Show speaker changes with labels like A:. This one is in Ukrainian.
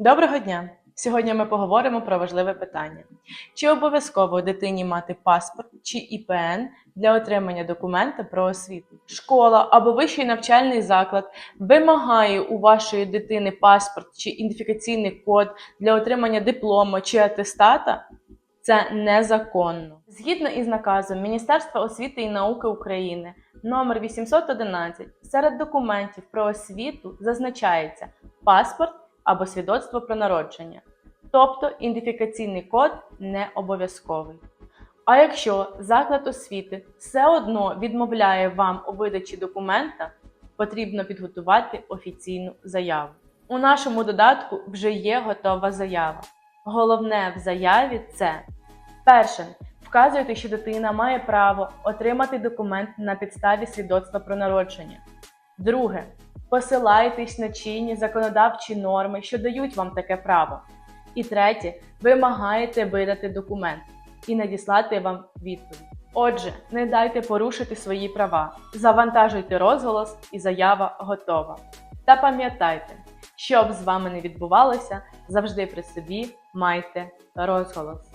A: Доброго дня! Сьогодні ми поговоримо про важливе питання: чи обов'язково дитині мати паспорт чи ІПН для отримання документа про освіту? Школа або вищий навчальний заклад вимагає у вашої дитини паспорт чи ідентифікаційний код для отримання диплому чи атестата? Це незаконно. Згідно із наказом Міністерства освіти і науки України номер 811 серед документів про освіту зазначається паспорт або свідоцтво про народження, тобто ідентифікаційний код не обов'язковий. А якщо заклад освіти все одно відмовляє вам у видачі документа, потрібно підготувати офіційну заяву. У нашому додатку вже є готова заява. Головне в заяві це перше. Вказуєте, що дитина має право отримати документ на підставі свідоцтва про народження. Друге. Посилаєтесь на чинні законодавчі норми, що дають вам таке право. І третє. Вимагаєте видати документ і надіслати вам відповідь. Отже, не дайте порушити свої права, завантажуйте розголос і заява готова. Та пам'ятайте, що б з вами не відбувалося, завжди при собі майте розголос.